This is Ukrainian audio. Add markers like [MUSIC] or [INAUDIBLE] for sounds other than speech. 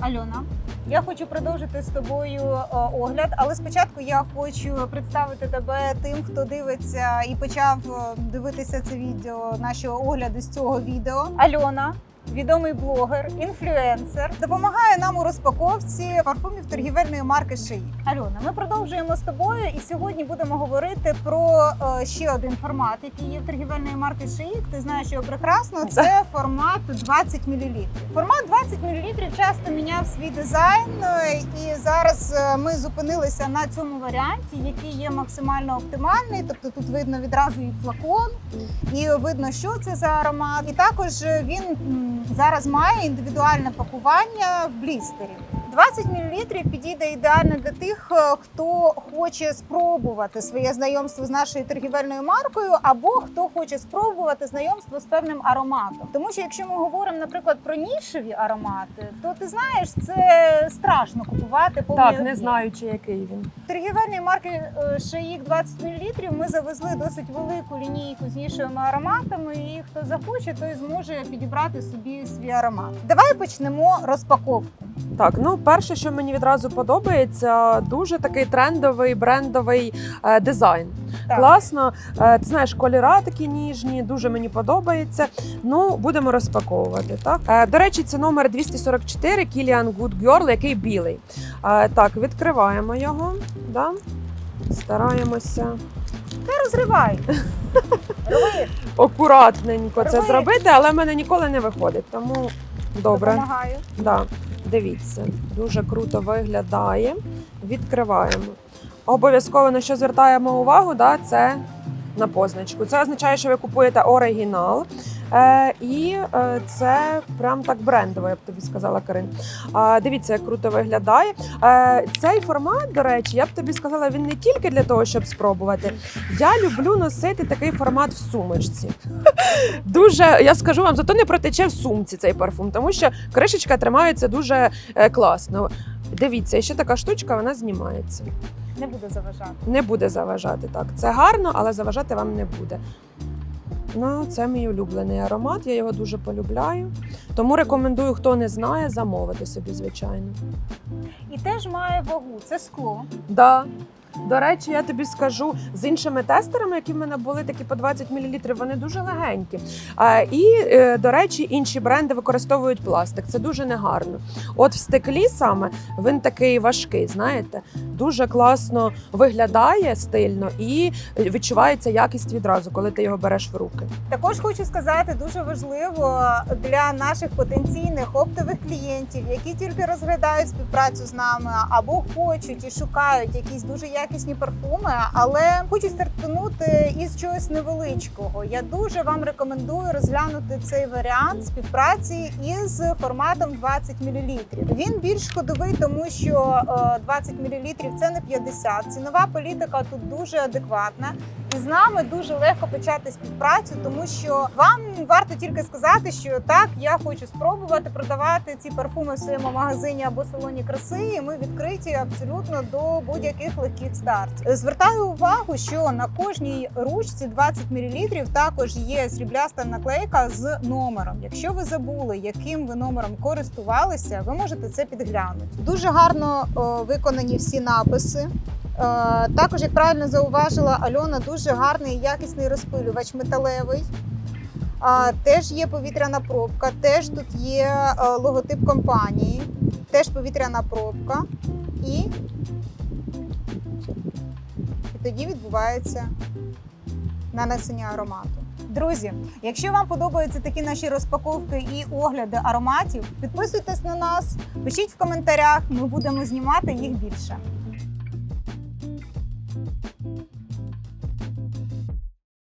Альона. Я хочу продовжити з тобою е, огляд, але спочатку я хочу представити тебе тим, хто дивиться і почав е, дивитися це відео, наші огляди з цього відео. Альона. Відомий блогер, інфлюенсер, допомагає нам у розпаковці парфумів торгівельної марки Шиї. Альона, ми продовжуємо з тобою, і сьогодні будемо говорити про е, ще один формат, який є в торгівельної марки Шиї. Ти знаєш його прекрасно. Це формат 20 мл. Формат 20 мл часто міняв свій дизайн, е, і зараз е, ми зупинилися на цьому варіанті, який є максимально оптимальний. Тобто тут видно відразу і флакон, і видно, що це за аромат. І також е, він зараз має індивідуальне пакування в блістері. 20 мл підійде ідеально для тих, е, хто хоче спробувати своє знайомство з нашою торгівельною маркою, або хто хоче спробувати знайомство з певним ароматом. Тому що якщо ми говоримо, наприклад, про нішеві аромати, то ти знаєш, це страшно купувати повний Так, не знаючи, який він. Торгівельної марки Шаїк 20 мл ми завезли досить велику лінійку з нішевими ароматами. І хто захоче, той зможе підібрати собі свій аромат. Давай почнемо розпаковку. Так, ну перше, що мені відразу подобається, дуже такий трендовий брендовий е, дизайн. Так. Класно. Е, ти знаєш, кольора такі ніжні, дуже мені подобається. Ну, будемо розпаковувати. Так, е, до речі, це номер 244 Kilian Good Girl, який білий. Е, так, відкриваємо його. Да? Стараємося Ти розривай. Роби, акуратненько це зробити, але в мене ніколи не виходить. Тому добре. допомагаю. Да, дивіться, дуже круто виглядає. Відкриваємо. Обов'язково на що звертаємо увагу, да, це на позначку. Це означає, що ви купуєте оригінал. Е, і е, це прям так брендово, я б тобі сказала, Карин. А, дивіться, як круто виглядає. Е, цей формат, до речі, я б тобі сказала, він не тільки для того, щоб спробувати. Я люблю носити такий формат в сумочці. [LAUGHS] Дуже, я скажу вам, зато не протече в сумці цей парфум, тому що кришечка тримається дуже е, класно. Дивіться, ще така штучка, вона знімається. Не буде заважати. Не буде заважати так. Це гарно, але заважати вам не буде. Ну, це мій улюблений аромат, я його дуже полюбляю. Тому рекомендую, хто не знає, замовити собі, звичайно. І теж має вагу. Це скло. Да. До речі, я тобі скажу з іншими тестерами, які в мене були такі по 20 мл, вони дуже легенькі. І, е, до речі, інші бренди використовують пластик. Це дуже негарно. От в стеклі саме він такий важкий, знаєте, дуже класно виглядає стильно і відчувається якість відразу, коли ти його береш в руки. Також хочу сказати, дуже важливо для наших потенційних оптових клієнтів, які тільки розглядають співпрацю з нами або хочуть і шукають якісь дуже якісні парфуми, але хочуть стартанути із чогось невеличкого. Я дуже вам рекомендую розглянути цей варіант співпраці із форматом 20 мл. Він більш ходовий, тому що е, 20 мл це не 50. Цінова політика тут дуже адекватна. І з нами дуже легко почати співпрацю, тому що вам варто тільки сказати, що так, я хочу спробувати продавати ці парфуми в своєму магазині або салоні краси. І ми відкриті абсолютно до будь-яких легких стартів. Звертаю увагу, що на кожній ручці 20 мл також є срібляста наклейка з номером. Якщо ви забули, яким ви номером користувалися, ви можете це підглянути. Дуже гарно о, виконані всі написи. Е, Також, як правильно зауважила Альона, дуже гарний і якісний розпилювач металевий. Теж є повітряна пробка, теж тут є е, логотип компанії, теж повітряна пробка. І тоді відбувається нанесення аромату. Друзі, якщо вам подобаються такі наші розпаковки і огляди ароматів, підписуйтесь на нас, пишіть в коментарях, ми будемо знімати їх більше.